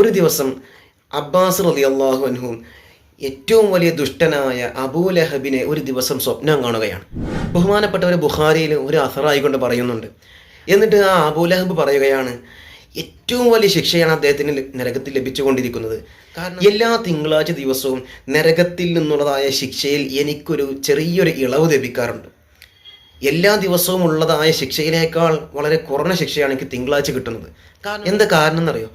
ഒരു ദിവസം അബ്ബാസ് റലി അള്ളാഹു അൻഹും ഏറ്റവും വലിയ ദുഷ്ടനായ അബൂലഹബിനെ ഒരു ദിവസം സ്വപ്നം കാണുകയാണ്. ബഹുമാനപ്പെട്ടവർ ബുഖാരിയിൽ ഒരു അസറായിക്കൊണ്ട് പറയുന്നുണ്ട്. എന്നിട്ട് ആ അബൂലഹബ് പറയുകയാണ് ഏറ്റവും വലിയ ശിക്ഷയാണ് അദ്ദേഹത്തിന് നരകത്തിൽ ലഭിച്ചുകൊണ്ടിരിക്കുന്നത്. കാരണം എല്ലാ തിങ്കളാഴ്ച ദിവസവും നരകത്തിൽ നിന്നുള്ളതായ ശിക്ഷയിൽ എനിക്കൊരു ചെറിയൊരു ഇളവ് ലഭിക്കാറുണ്ട്. എല്ലാ ദിവസവും ഉള്ളതായ ശിക്ഷയിനേക്കാൾ വളരെ കുറഞ്ഞ ശിക്ഷയാണ് എനിക്ക് തിങ്കളാഴ്ച കിട്ടുന്നത്. കാരണം എന്താ കാരണം എന്നറിയോ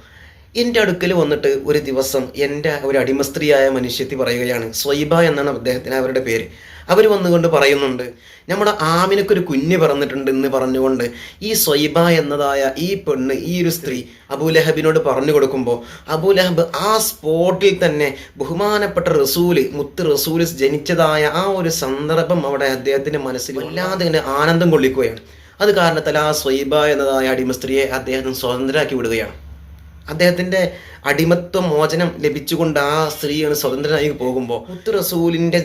എന്റെ അടുക്കൽ വന്നിട്ട് ഒരു ദിവസം എന്റെ ഒരു അടിമ സ്ത്രീയായ മനുഷ്യത്തി പറയുകയാണ് സ്വൈബ എന്നാണ് അദ്ദേഹത്തിന് അവരുടെ പേര്. അവർ വന്നുകൊണ്ട് പറയുന്നുണ്ട് നമ്മുടെ ആമിനക്കൊരു കുഞ്ഞ് പിറന്നിട്ടുണ്ട് എന്ന് പറഞ്ഞുകൊണ്ട് ഈ സ്വൈബ എന്നതായ ഈ പെണ്ണ് ഈ ഒരു സ്ത്രീ അബൂലഹബിനോട് പറഞ്ഞു കൊടുക്കുമ്പോൾ അബൂലഹബ് ആ സ്പോട്ടിൽ തന്നെ ബഹുമാനപ്പെട്ട റസൂൽ മുത്ത് റസൂൽ ജനിച്ചതായ ആ ഒരു സന്ദർഭം അവിടെ അദ്ദേഹത്തിന്റെ മനസ്സിൽ വല്ലാതെ ഇങ്ങനെ ആനന്ദം കൊള്ളിക്കുകയാണ്. അത് കാരണത്താൽ ആ സ്വൈബ എന്നതായ അടിമസ്ത്രീയെ അദ്ദേഹം സ്വതന്ത്രരാക്കി വിടുകയാണ്. അദ്ദേഹത്തിന്റെ അടിമത്വ മോചനം ലഭിച്ചുകൊണ്ട് ആ സ്ത്രീയാണ് സ്വതന്ത്രനായി പോകുമ്പോൾ മുത്ത്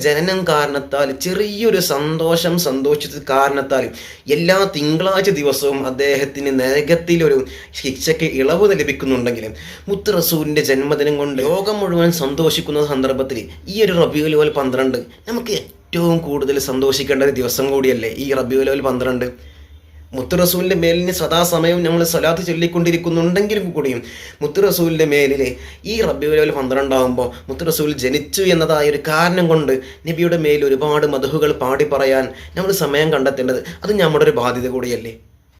ജനനം കാരണത്താൽ ചെറിയൊരു സന്തോഷം സന്തോഷിച്ചത് കാരണത്താൽ എല്ലാ തിങ്കളാഴ്ച ദിവസവും അദ്ദേഹത്തിന് നരകത്തിലൊരു ശിക്ഷയ്ക്ക് ഇളവ് ലഭിക്കുന്നുണ്ടെങ്കിലും മുത്തു റസൂലിന്റെ ജന്മദിനം കൊണ്ട് ലോകം മുഴുവൻ സന്തോഷിക്കുന്ന സന്ദർഭത്തിൽ ഈ ഒരു റബിയുലോൽ പന്ത്രണ്ട് നമുക്ക് ഏറ്റവും കൂടുതൽ സന്തോഷിക്കേണ്ട ഒരു ദിവസം കൂടിയല്ലേ ഈ റബിയുലോൽ പന്ത്രണ്ട്? മുത്തു റസൂലിന്റെ മേലിന് സദാസമയം നമ്മൾ സ്വലാത്ത് ചൊല്ലിക്കൊണ്ടിരിക്കുന്നുണ്ടെങ്കിലും കൂടിയും മുത്തു റസൂലിന്റെ മേലിൽ ഈ റബ്ബിയുൽ പന്ത്രണ്ടാകുമ്പോൾ മുത്തു റസൂൽ ജനിച്ചു എന്നതായ ഒരു കാരണം കൊണ്ട് നബിയുടെ മേൽ ഒരുപാട് മധുഹുകൾ പാടി പറയാൻ നമ്മൾ സമയം കണ്ടെത്തേണ്ടത്. അത് നമ്മുടെ ഒരു ബാധ്യത കൂടിയല്ലേ?